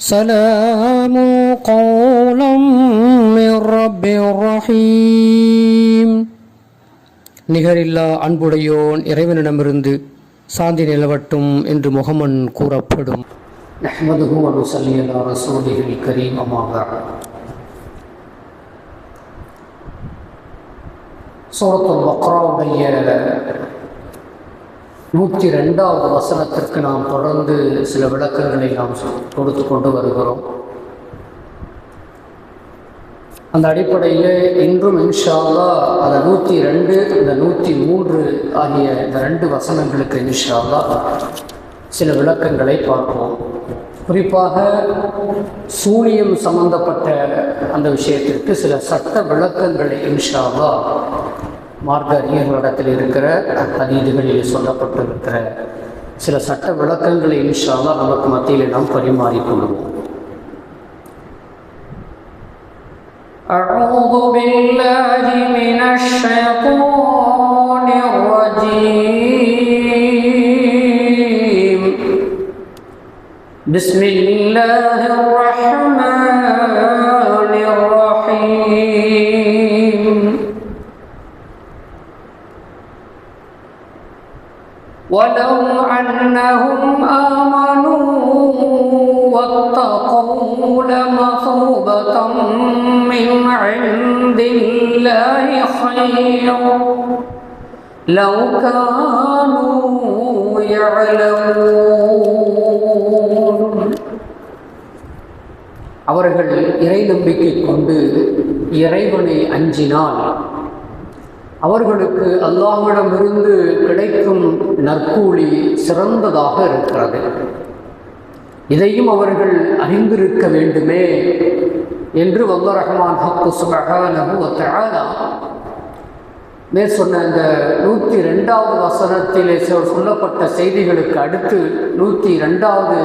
سلام قولا من رب رحيم நிகரில்லா அன்புடையோன் இறைவனிடமிருந்து சாந்தி நிலவட்டும் என்று முகமன் கூறப்படும் நஹ்மதுஹு வ நுஸல்லி அலா ரசூலிஹில் கரீம் அம்மா பஅத் சூரத்துல் பக்ராவுடைய நூற்றி ரெண்டாவது வசனத்திற்கு நாம் தொடர்ந்து சில விளக்கங்களை நாம் கொடுத்து கொண்டு வருகிறோம். அந்த அடிப்படையில் இன்றும் இன்ஷால்லா அந்த நூற்றி ரெண்டு இந்த நூற்றி மூன்று ஆகிய இந்த ரெண்டு வசனங்களுக்கு இன்ஷால்லா சில விளக்கங்களை பார்ப்போம். குறிப்பாக சூனியம் சம்பந்தப்பட்ட அந்த விஷயத்திற்கு சில சட்ட விளக்கங்களை இன்ஷால்லா மார்க்க அறிஞர்களிடத்தில் இருக்கிற அதீதுகளில் சொல்லப்பட்டிருக்கிற சில சட்ட விளக்கங்களை இன்ஷா அல்லாஹ் நமக்கு மத்தியில் நாம் பரிமாறிக்கொள்வோம் أعوذ بالله من الشيطان الرجيم بسم الله الرحمن أنهم آمنوا واتقوا لمثوبة من عند الله خير لو كانوا يعلمون அவர்கள் இறை நம்பிக்கை கொண்டு இறைவனை அஞ்சினால் அவர்களுக்கு அல்லாஹ்விடமிருந்து கிடைக்கும் நற்கூலி சிறந்ததாக இருக்கிறது. இதையும் அவர்கள் அறிந்திருக்க வேண்டுமே என்று வல்ல ரஹ்மான் ஹக்கு சுபகானா மேற் சொன்ன இந்த நூற்றி ரெண்டாவது வசனத்திலே சொ- சொல்லப்பட்ட செய்திகளுக்கு அடுத்து நூற்றி ரெண்டாவது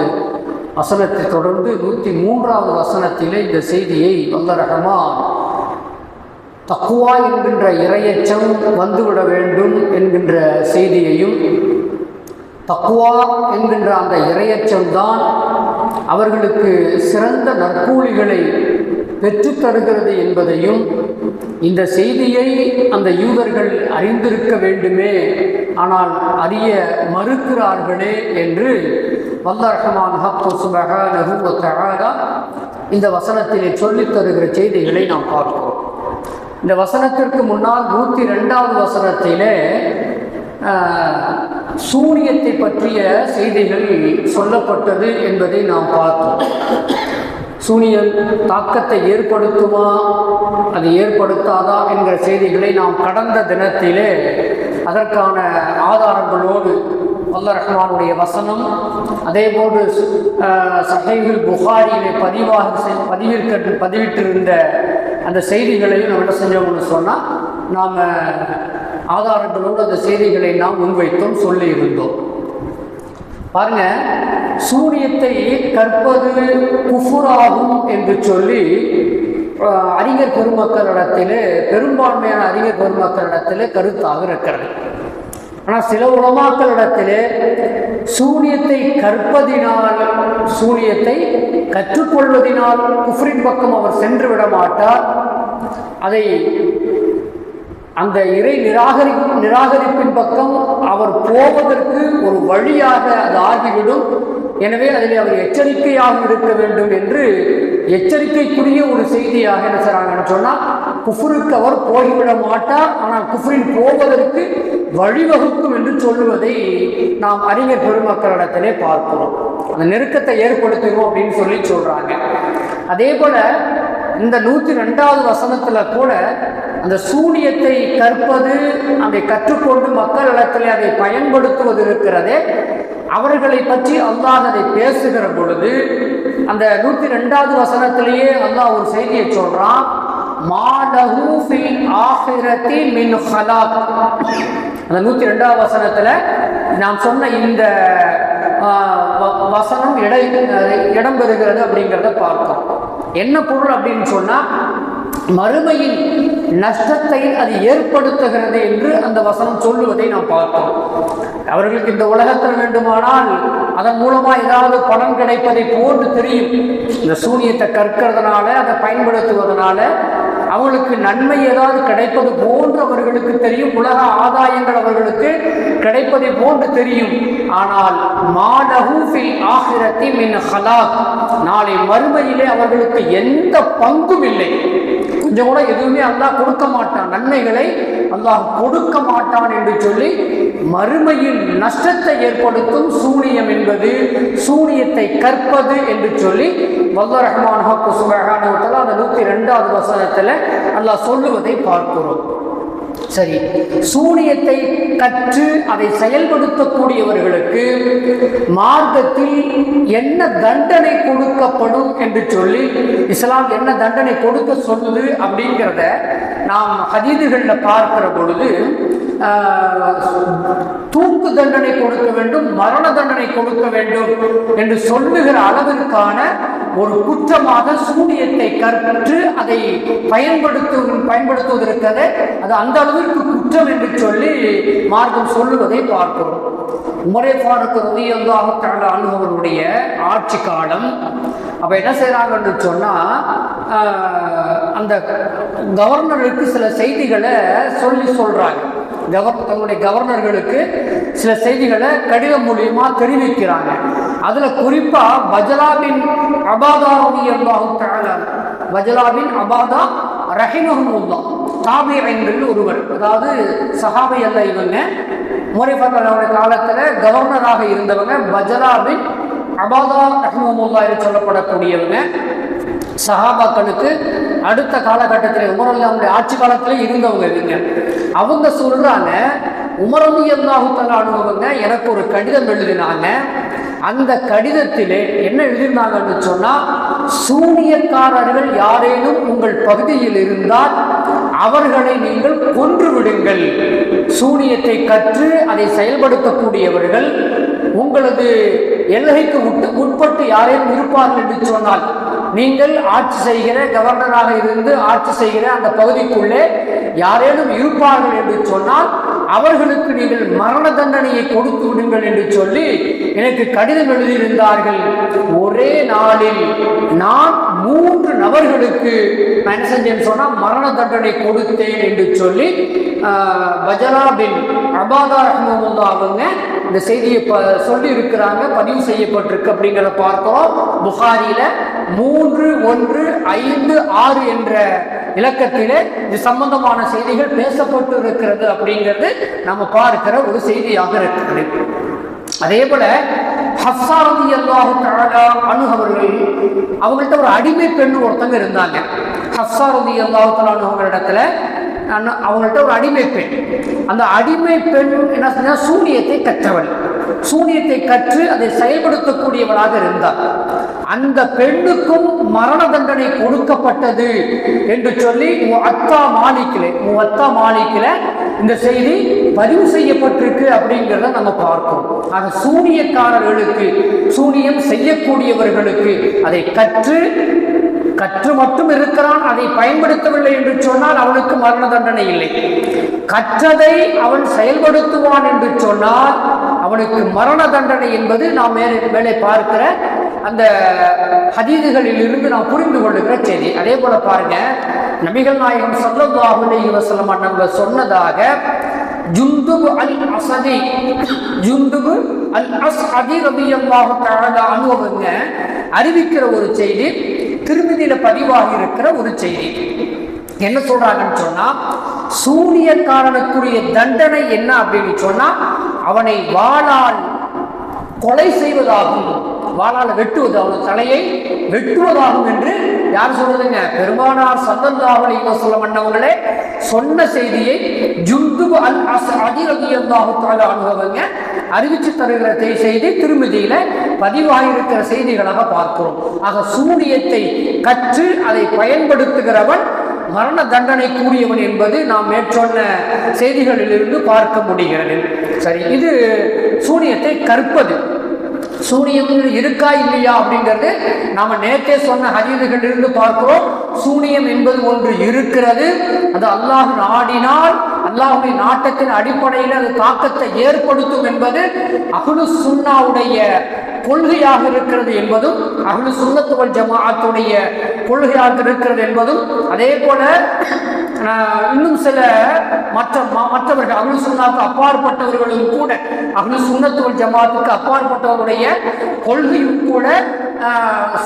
வசனத்தை தொடர்ந்து நூற்றி மூன்றாவது வசனத்திலே இந்த செய்தியை வல்ல ரஹ்மான் தக்குவா என்கின்ற இரையச்சம் வந்துவிட வேண்டும் என்கின்ற செய்தியையும் தக்குவா என்கின்ற அந்த இரையச்சம்தான் அவர்களுக்கு சிறந்த நற்கூலிகளை பெற்றுத் தருகிறது என்பதையும் இந்த செய்தியை அந்த யூதர்கள் அறிந்திருக்க வேண்டுமே ஆனால் அறிய மறுக்கிறார்களே என்று வல்லரஹமான் ஹக்கு இந்த வசனத்திலே சொல்லித் தருகிற செய்திகளை நாம் பார்ப்போம். இந்த வசனத்திற்கு முன்னால் நூற்றி ரெண்டாவது வசனத்திலே சூரியத்தை பற்றிய செய்திகள் சொல்லப்பட்டது என்பதை நாம் பார்த்தோம். சூனியம் தாக்கத்தை ஏற்படுத்துமா அது ஏற்படுத்தாதா என்கிற செய்திகளை நாம் கடந்த தினத்திலே அதற்கான ஆதாரங்களோடு வல்ல ரஹ்மானுடைய வசனம் அதே போன்று சஹைகுல் புகாரியிலே பதிவாக செய்- பதிவிற்க பதிவிட்டிருந்த அந்த செய்திகளையும் நம்ம என்ன செஞ்சோம்னு சொன்னால் நாம் ஆதாரங்களோடு அந்த செய்திகளை நாம் முன்வைத்தோம் சொல்லி இருந்தோம் பாருங்க சூரியத்தை கற்பது குஃபுராகும் என்று சொல்லி அறிஞர் பெருமக்களிடத்திலே பெரும்பான்மையான அறிஞர் பெருமக்களிடத்திலே கருத்தாக இருக்கிறது. ஆனால் சில உலமாக்களிடத்திலே சூனியத்தை கற்பதினால் சூனியத்தை கற்றுக்கொள்வதினால் குஃப்ரின் பக்கம் அவர் சென்று விட மாட்டார். அதை அந்த இறை நிராகரி நிராகரிப்பின் பக்கம் அவர் போவதற்கு ஒரு வழியாக அது ஆகிவிடும். எனவே அதில் அவர் எச்சரிக்கையாக இருக்க வேண்டும் என்று எச்சரிக்கைக்குரிய ஒரு செய்தியாக என்ன செய்றாங்கன்னு சொன்னால் குஃபுருக்கு அவர் போய்விட மாட்டார் ஆனால் குஃபுரின் போவதற்கு வழிவகுக்கும் என்று சொல்லுவதை நாம் அறிஞர் பெருமக்களிடத்திலே பார்க்கிறோம். அந்த நெருக்கத்தை ஏற்படுத்துகிறோம் அப்படின்னு சொல்லி சொல்றாங்க. அதே போல இந்த நூற்றி ரெண்டாவது வசனத்துல கூட அந்த சூனியத்தை கற்பது அதை கற்றுக்கொண்டு மக்கள் மக்களிடத்திலே அதை பயன்படுத்துவது இருக்கிறதே. அவர்களை பற்றி அல்லாஹ் அதை பேசுகிற பொழுது அந்த நூற்றி ரெண்டாவது வசனத்திலேயே அல்லாஹ் ஒரு செய்தியை சொல்றான். மாலஹு ஃபில் ஆஹிரத்தி மின் ஹலாக் அந்த நூற்றி ரெண்டாவது வசனத்தில் நாம் சொன்ன இந்த வ- வசனம் இடை பெறுகிறது அப்படிங்கிறத பார்த்தோம் என்ன பொருள் அப்படின்னு சொன்னா மறுமையின் நஷ்டத்தை அது ஏற்படுத்துகிறது என்று அந்த வசனம் சொல்லுவதை நாம் பார்த்தோம் அவர்களுக்கு இந்த உலகத்தில் வேண்டுமானால் அதன் மூலமா ஏதாவது பணம் கிடைப்பதை போன்று தெரியும். இந்த சூனியத்தை கற்கிறதுனால அதை பயன்படுத்துவதனால அவங்களுக்கு நன்மை ஏதாவது கிடைப்பது போன்று அவர்களுக்கு தெரியும் உலக ஆதாயங்கள் அவர்களுக்கு கிடைப்பதை போன்று தெரியும். ஆனால் மாலஹு ஃபில் மின் ஹலாக். நாளை மறுமையிலே அவர்களுக்கு எந்த பங்கும் இல்லை. கொஞ்சம் கூட எதுவுமே அல்லாஹ் கொடுக்க மாட்டான். நன்மைகளை அல்லாஹ் கொடுக்க மாட்டான் என்று சொல்லி மறுமையில் நஷ்டத்தை ஏற்படுத்தும் சூனியம் என்பது சூனியத்தை கற்பது என்று சொல்லி வல்ல ரஹ்மான் ஹக்கு சுபஹானஹு அந்த நூற்றி ரெண்டாவது வசனத்தில் அல்லாஹ் சொல்லுவதை பார்க்கிறோம். சரி சூனியத்தை கற்று அதை செயல்படுத்தக்கூடியவர்களுக்கு மார்க்கத்தில் என்ன தண்டனை கொடுக்கப்படும் என்று சொல்லி இஸ்லாம் என்ன தண்டனை கொடுக்க சொல்லுது அப்படிங்கிறத நாம் ஹதீதுகளில் பார்க்கிற பொழுது தூக்கு தண்டனை கொடுக்க வேண்டும் மரண தண்டனை கொடுக்க வேண்டும் என்று சொல்லுகிற அளவிற்கான ஒரு குற்றமாக சூனியத்தை கற்று அதை பயன்படுத்து பயன்படுத்துவதற்கத அது அந்த அளவிற்கு குற்றம் என்று சொல்லி மார்க்கம் சொல்லுவதை பார்க்கிறோம். உமரே ஃபாரூக் ரலியல்லாஹு அனுபவனுடைய ஆட்சி காலம். அப்போ என்ன செய்கிறாங்கன்னு சொன்னால் அந்த கவர்னருக்கு சில செய்திகளை சொல்லி சொல்கிறாங்க கவர் தங்களுடைய கவர்னர்களுக்கு சில செய்திகளை கடிதம் மூலியமா தெரிவிக்கிறாங்க. அதுல குறிப்பா பஜலாபின் அபாதா ரவி அல்லாஹு பஜலாபின் அபாதா ரஹிமஹமுல்லா தாபியங்கள் ஒருவர் அதாவது சஹாபி அல்ல இவங்க. முறைஃபர்களுடைய காலத்துல கவர்னராக இருந்தவங்க பஜலாபின் அபாதா ரஹிமமுல்லா என்று சொல்லப்படக்கூடியவங்க. சஹாபாக்களுக்கு அடுத்த காலகட்டத்தில் உமரல்லாவுடைய ஆட்சி காலத்தில் இருந்தவங்க இவங்க. அவங்க சொல்றாங்க உமரது அல்லாஹு அனுபவங்க எனக்கு ஒரு கடிதம் எழுதினாங்க. அந்த கடிதத்திலே என்ன எழுதினாங்கன்னு சொன்னால் சூனியக்காரர்கள் யாரேனும் உங்கள் பகுதியில் இருந்தால் அவர்களை நீங்கள் கொன்று விடுங்கள். சூனியத்தை கற்று அதை செயல்படுத்தக்கூடியவர்கள் உங்களது எல்லைக்கு உட்பட்டு யாரேனும் இருப்பார்கள் என்று சொன்னால் நீங்கள் ஆட்சி செய்கிற கவர்னராக இருந்து ஆட்சி செய்கிற அந்த பகுதிக்குள்ளே யாரேனும் இருப்பார்கள் என்று சொன்னால் அவர்களுக்கு நீங்கள் மரண தண்டனையை கொடுத்து விடுங்கள் என்று சொல்லி எனக்கு கடிதம் எழுதியிருந்தார்கள். ஒரே நாளில் நான் மூன்று நபர்களுக்கு நான் என்ன செஞ்சேன்னு சொன்னால் மரண தண்டனை கொடுத்தேன் என்று சொல்லி ஆஹ், பஜரா பின் அபாதா ரஹ்மமுல்லா அவங்க இந்த செய்தியை ப சொல்லி இருக்கிறாங்க பதிவு செய்யப்பட்டிருக்கு அப்படிங்கிறத பார்க்கிறோம். புகாரியில் மூன்று ஒன்று ஐந்து ஆறு என்ற இலக்கத்திலே இது சம்பந்தமான செய்திகள் பேசப்பட்டு இருக்கிறது அப்படிங்கிறது நம்ம பார்க்கிற ஒரு செய்தியாக இருக்கிறது அதே போல ஹஸ்ஸாரதி அல்லாஹு தஆலா அவர்கள் அவங்கள்ட்ட ஒரு அடிமை பெண் ஒருத்தங்க இருந்தாங்க. ஹஸ்ஸாரதி அல்லாஹு தஆலா இடத்துல அவங்கள்ட்ட ஒரு அடிமை பெண். அந்த அடிமை பெண் என்ன செஞ்சா சூனியத்தை கற்றவள். சூனியத்தை கற்று அதை செயல்படுத்தக்கூடியவளாக இருந்தார் அந்த பெண்ணுக்கும் மரண தண்டனை கொடுக்கப்பட்டது என்று சொல்லி அத்தா மாளிகில அத்தா மாளிகில இந்த செய்தி பதிவு செய்யப்பட்டிருக்கு அப்படிங்கிறத நம்ம பார்க்கிறோம். ஆக சூனியக்காரர்களுக்கு சூனியம் செய்யக்கூடியவர்களுக்கு அதை கற்று கற்று மட்டும் இருக்கிறான் அதை பயன்படுத்தவில்லை என்று சொன்னால் அவனுக்கு மரண தண்டனை இல்லை. கற்றதை அவன் செயல்படுத்துவான் என்று சொன்னால் அவனுக்கு மரண தண்டனை என்பது நாம் மேலே பார்க்கிற அந்த ஹதீதுகளில் இருந்து நாம் புரிந்து கொள்ளுகிற செய்தி. அதே போல பாருங்க நபிகள் நாயகம் ஸல்லல்லாஹு அலைஹி வஸல்லம் சொன்னதாக ஜுந்துபு அல் அசதி ஜுந்துபு அல் அஸ் அதி தஆலா அன்ஹு அறிவிக்கிற ஒரு செய்தி திருமதியில பதிவாகி இருக்கிற ஒரு செய்தி. என்ன சொல்றாங்கன்னு சொன்னா சூனியக்காரனுக்குரிய தண்டனை என்ன அப்படின்னு சொன்னா அவனை வாழால் கொலை செய்வதாகும். வாளால் வெட்டுவது அவன் தலையை வெட்டுவதாகும் என்று யார் சொல்றதுங்க பெருமானார் சல்லல்லாஹு சொல்ல வஸல்லம் சொன்ன செய்தியை ஜுந்துபு அல் அஸ் அதிரதியல்லாஹு அனுபவங்க அறிவிச்சு தருகிற செய்தி திருமதியில பதிவாகியிருக்கிற செய்திகளாக பார்க்கிறோம். ஆக சூனியத்தை கற்று அதை பயன்படுத்துகிறவன் மரண தண்டனை கூடியவன் என்பது நாம் மேற்சொன்ன செய்திகளிலிருந்து பார்க்க முடிகிறது. சரி இது சூனியத்தை கற்பது. சூனியம் இருக்கா இல்லையா அப்படிங்கிறது நாம நேற்றே சொன்ன ஹதீதுகள் பார்க்கிறோம். சூனியம் என்பது ஒன்று இருக்கிறது. அது அல்லாஹ் நாடினால் அல்லாஹுடைய நாட்டத்தின் அடிப்படையில் அது தாக்கத்தை ஏற்படுத்தும் என்பது அகுலு சுன்னாவுடைய கொள்கையாக இருக்கிறது என்பதும் அகுலு சுன்னத்துவல் ஜமாத்துடைய கொள்கையாக இருக்கிறது என்பதும் அதே போல இன்னும் சில மற்ற மற்றவர்கள் அகுலு சுன்னாவுக்கு அப்பாற்பட்டவர்களும் கூட அகுலு சுன்னத்துவல் ஜமாத்துக்கு அப்பாற்பட்டவருடைய கொள்கையும் கூட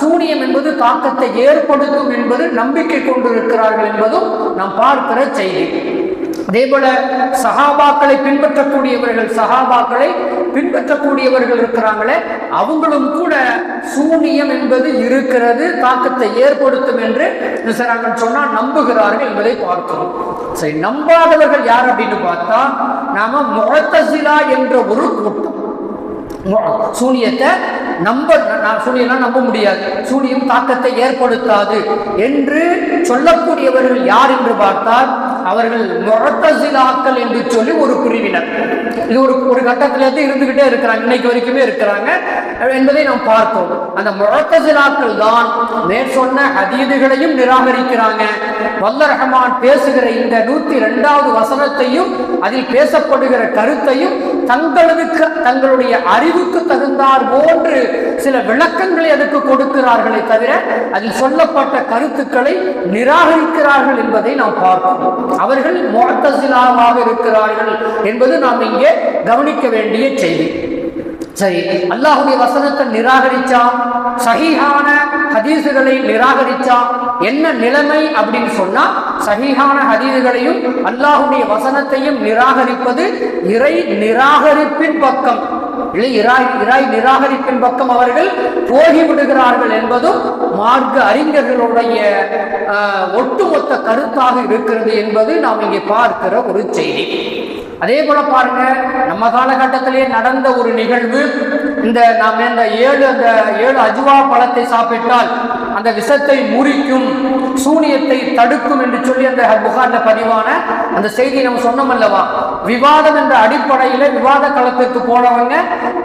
சூனியம் என்பது தாக்கத்தை ஏற்படுத்தும் என்பது நம்பிக்கை கொண்டிருக்கிறார்கள் என்பதும் நாம் பார்க்கிற செய்தி. அதே போல சஹாபாக்களை பின்பற்றக்கூடியவர்கள் சஹாபாக்களை பின்பற்றக்கூடியவர்கள் இருக்கிறாங்களே அவங்களும் கூட சூனியம் என்பது இருக்கிறது தாக்கத்தை ஏற்படுத்தும் என்று நிசராங்கன் சொன்னால் நம்புகிறார்கள் என்பதை பார்க்கிறோம். சரி நம்பாதவர்கள் யார் அப்படின்னு பார்த்தா நாம முகத்தசிலா என்ற ஒரு கூட்டம். சூனியத்தை நம்ப நான் சூனியம்லாம் நம்ப முடியாது. சூனியம் தாக்கத்தை ஏற்படுத்தாது என்று சொல்லக்கூடியவர்கள் யார் என்று பார்த்தால் அவர்கள் முரத்தசிலாக்கள் என்று சொல்லி ஒரு பிரிவினர் இது ஒரு ஒரு கட்டத்திலேருந்து இருந்துகிட்டே இருக்கிறாங்க. இன்னைக்கு வரைக்குமே இருக்கிறாங்க. என்பதை நாம் பார்த்தோம். அந்த முரத்தசிலாக்கள் தான் மேற் சொன்ன அதீதுகளையும் நிராகரிக்கிறாங்க. வல்ல ரஹமான் பேசுகிற இந்த நூத்தி ரெண்டாவது வசனத்தையும் அதில் பேசப்படுகிற கருத்தையும் தங்களுக்கு தங்களுடைய அறிவுக்கு தகுந்தார் போன்று சில விளக்கங்களை அதுக்கு கொடுக்கிறார்களே தவிர அதில் சொல்லப்பட்ட கருத்துக்களை நிராகரிக்கிறார்கள் என்பதை நாம் பார்க்கிறோம். அவர்கள் முஅத்தசிலாவாக இருக்கிறார்கள் என்பது நாம் இங்கே கவனிக்க வேண்டிய செய்தி. சரி அல்லாஹுடைய வசனத்தை நிராகரிச்சா சகிஹான ஹதீஸுகளை நிராகரிச்சா என்ன நிலைமை அப்படின்னு சொன்னா சகிஹான ஹதீஸுகளையும் அல்லாஹுடைய வசனத்தையும் நிராகரிப்பது இறை நிராகரிப்பின் பக்கம். இல்லை இராய் இராய் நிராகரிப்பின் பக்கம் அவர்கள் போகிவிடுகிறார்கள் என்பதும் மார்க்க அறிஞர்களுடைய ஒட்டுமொத்த கருத்தாக இருக்கிறது என்பது நாம் இங்கே பார்க்கிற ஒரு செய்தி. அதே போல பாருங்க நம்ம காலகட்டத்திலே நடந்த ஒரு நிகழ்வு. இந்த நாம் இந்த ஏழு அந்த ஏழு அஜுவா பழத்தை சாப்பிட்டால் அந்த விஷத்தை முறிக்கும் சூனியத்தை தடுக்கும் என்று சொல்லி அந்த புகார்ல பதிவான அந்த செய்தி நம்ம சொன்னோம் அல்லவா? விவாதம் என்ற அடிப்படையில விவாத களத்துக்கு போனவங்க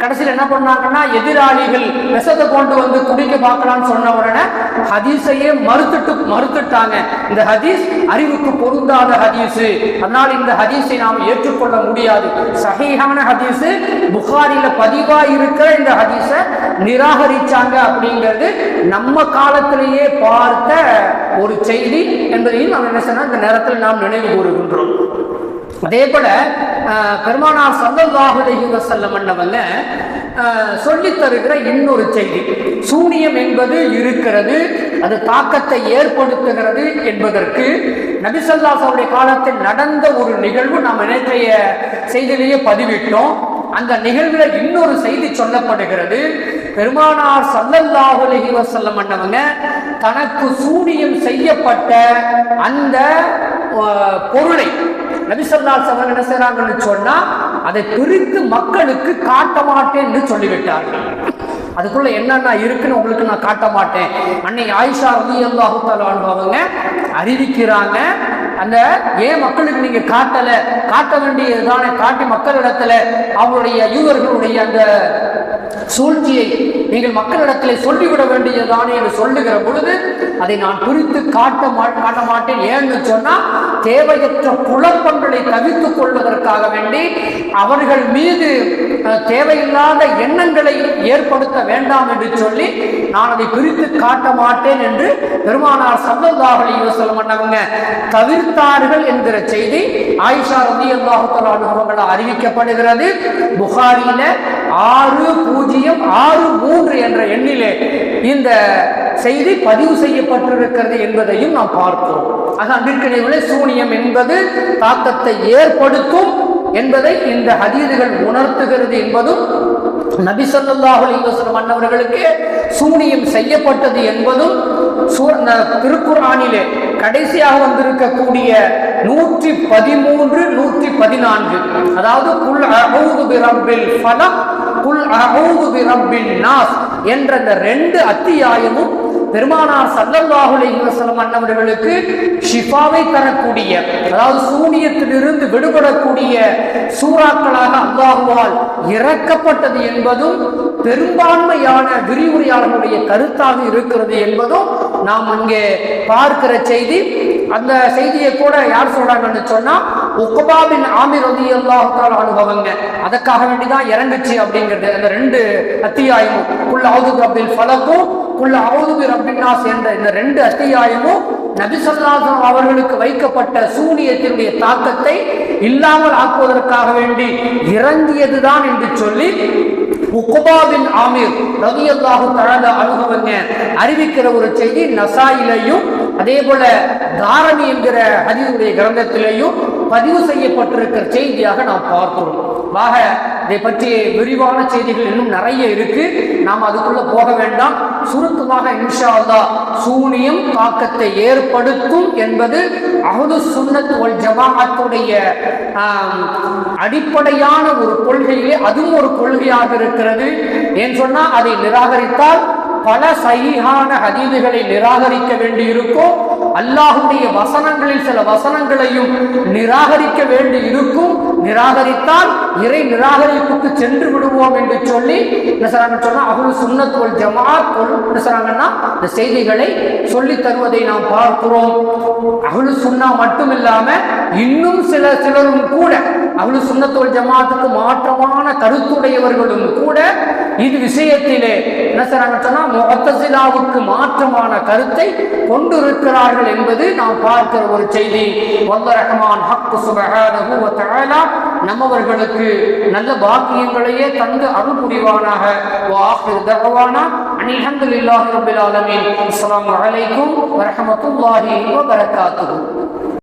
கடைசியில் என்ன பண்ணாங்கன்னா எதிராளிகள் விஷத்தை கொண்டு வந்து குடிக்க பார்க்கலாம்னு சொன்ன உடனே ஹதீஸையே மறுத்துட்டு மறுத்துட்டாங்க. இந்த ஹதீஸ் அறிவுக்கு பொருந்தாத ஹதீஸ். அதனால் இந்த ஹதீஸை நாம் ஏற்றுக்கொள்ள முடியாது. சகையான ஹதீஸ் புகாரில பதிவா இருக்கிற இந்த ஹதீஸை நிராகரிச்சாங்க அப்படிங்கிறது நம்ம காலத்திலேயே பார்த்த ஒரு செய்தி என்பதையும் நாம் என்ன சொன்னா இந்த நேரத்தில் நாம் நினைவு கூறுகின்றோம். அதே போல பெருமானார் சல்லல்லாஹு செல்ல மன்னவங்க சொல்லித் தருகிற இன்னொரு செய்தி. சூனியம் என்பது இருக்கிறது அது தாக்கத்தை ஏற்படுத்துகிறது என்பதற்கு நபிசல்லாசாவுடைய காலத்தில் நடந்த ஒரு நிகழ்வு நாம் நேற்றைய செய்தியிலேயே பதிவிட்டோம். அந்த நிகழ்வில் இன்னொரு செய்தி சொல்லப்படுகிறது. பெருமானார் சல்லல்லாஹு அலைஹி வஸல்லம் தனக்கு சூனியம் செய்யப்பட்ட அந்த பொருளை நபிசல்லால் அவர்கள் என்ன செய்யறாங்கன்னு சொன்னா அதை பிரித்து மக்களுக்கு காட்ட மாட்டேன் சொல்லிவிட்டார். சொல்லிவிட்டார்கள் அதுக்குள்ள என்னென்ன இருக்குன்னு உங்களுக்கு நான் காட்ட மாட்டேன். அன்னை ஆயிஷா ரதி அல்லாஹு அவங்க அறிவிக்கிறாங்க அந்த ஏன் மக்களுக்கு நீங்க காட்டல காட்ட வேண்டியதுதானே காட்டி மக்களிடத்துல அவங்களுடைய யூதர்களுடைய அந்த சூழ்ச்சியை நீங்கள் மக்களிடத்தில் சொல்லிவிட வேண்டியதுதானே என்று சொல்லுகிற பொழுது அதை நான் குறித்து காட்ட மா காட்ட மாட்டேன். ஏன்னு சொன்னா தேவையற்ற குழப்பங்களை தவித்துக் கொள்வதற்காக வேண்டி அவர்கள் மீது தேவையில்லாத எண்ணங்களை ஏற்படுத்த வேண்டாம் என்று சொல்லி நான் அதை பிரித்து காட்ட மாட்டேன் என்று பெருமானார் சல்லல்லாஹு சொல்ல மாட்டாங்க தவிர்த்தார்கள் என்கிற செய்தி ஆயிஷா ரலியல்லாஹு தஆலா அறிவிக்கப்படுகிறது. புகாரியில ஆறு பூஜ்ஜியம் ஆறு மூன்று என்ற எண்ணிலே இந்த செய்தி பதிவு செய்யப்பட்டிருக்கிறது என்பதையும் நாம் பார்க்கிறோம். ஆக அன்பிற்கிடையிலே சூனியம் என்பது தாக்கத்தை ஏற்படுத்தும் என்பதை இந்த ஹதீதுகள் உணர்த்துகிறது என்பதும் நபி ஸல்லல்லாஹு அலைஹி அன்னவர்களுக்கு சூனியம் செய்யப்பட்டது என்பதும் சூ- கடைசியாக வந்திருக்கக்கூடிய நூற்றி பதிமூன்று நூற்றி பதினான்கு. அதாவது குல் அஊது பிரம்பில் ஃபலம் குல் அகௌது பிரம்பில் நாஸ் என்ற இந்த ரெண்டு அத்தியாயமும் பெருமானார் சல்லல்லாஹுலே யுவசலம் அண்ணவர்களுக்கு ஷிஃபாவை தரக்கூடிய அதாவது சூனியத்திலிருந்து விடுபடக்கூடிய சூறாக்களாக அல்லாஹுவால் இறக்கப்பட்டது என்பதும் பெரும்பான்மையான விரிவுரையாளர்களுடைய கருத்தாக இருக்கிறது என்பதும் நாம் அங்கே பார்க்கிற செய்தி. அந்த செய்தியை கூட யார் சொல்றாங்கன்னு சொன்னா உக்பாபின் ஆமிர் ரதி அல்லாஹால அனுபவங்க அதுக்காக வேண்டிதான் இறங்குச்சு அப்படிங்கிறது. அந்த ரெண்டு அத்தியாயமும் குள்ள அவுது ரப்பில் ஃபலக்கும் குள்ள அவுது ரப்பின்னாஸ் என்ற இந்த ரெண்டு அத்தியாயமும் நபிசல்லாசம் அவர்களுக்கு வைக்கப்பட்ட சூனியத்தினுடைய தாக்கத்தை இல்லாமல் ஆக்குவதற்காக வேண்டி இறங்கியதுதான் என்று சொல்லி உக்குபாபின் ஆமீர் ரவியல்லாஹு தழந்த அனுபவங்க அறிவிக்கிற ஒரு செய்தி நசாயிலையும் அதே போல தாரணி என்கிற ஹதீஸுடைய கிரந்தத்திலேயும் பதிவு செய்யப்பட்டிருக்கிற செய்தியாக நாம் பார்க்கிறோம். ஆக இதை பற்றிய விரிவான செய்திகள் இன்னும் நிறைய இருக்கு. நாம் அதுக்குள்ள போக வேண்டாம். சுருக்கமாக இன்ஷா சூனியம் தாக்கத்தை ஏற்படுத்தும் என்பது அகது சுன்னத் ஒல் ஜமாஅத்துடைய அடிப்படையான ஒரு கொள்கையிலே அதுவும் ஒரு கொள்கையாக இருக்கிறது. ஏன் சொன்னால் அதை நிராகரித்தால் பல சகிஹான ஹதீதுகளை நிராகரிக்க வேண்டியிருக்கும். அல்லாஹுடைய வசனங்களில் சில வசனங்களையும் நிராகரிக்க வேண்டி இருக்கும். நிராகரித்தால் இறை நிராகரிப்புக்கு சென்று விடுவோம் என்று சொல்லி என்ன சொல்றாங்க சொன்னா அகுல் சுன்னத் வல் ஜமாத் என்ன சொல்றாங்கன்னா இந்த செய்திகளை சொல்லி தருவதை நாம் பார்க்கிறோம். அகுல் சுண்ணா மட்டும் இல்லாம இன்னும் சில சிலரும் கூட அகுல் சுண்ணத்தோல் ஜமாத்துக்கு மாற்றமான கருத்துடையவர்களும் கூட இது விஷயத்திலே என்ன சொல்றாங்க சொன்னா முகத்தசிலாவுக்கு மாற்றமான கருத்தை கொண்டிருக்கிறார்கள் என்பது நாம் பார்க்கிற ஒரு செய்தி. வல்ல ரஹமான் ஹக்கு சுபஹானஹு நம்மவர்களுக்கு நல்ல பாக்கியங்களையே தந்து அருள் புரிவானாக. வ ஆখির ஆலமீன். அஸ்ஸலாமு அலைக்கும் வ ரஹ்மத்துல்லாஹி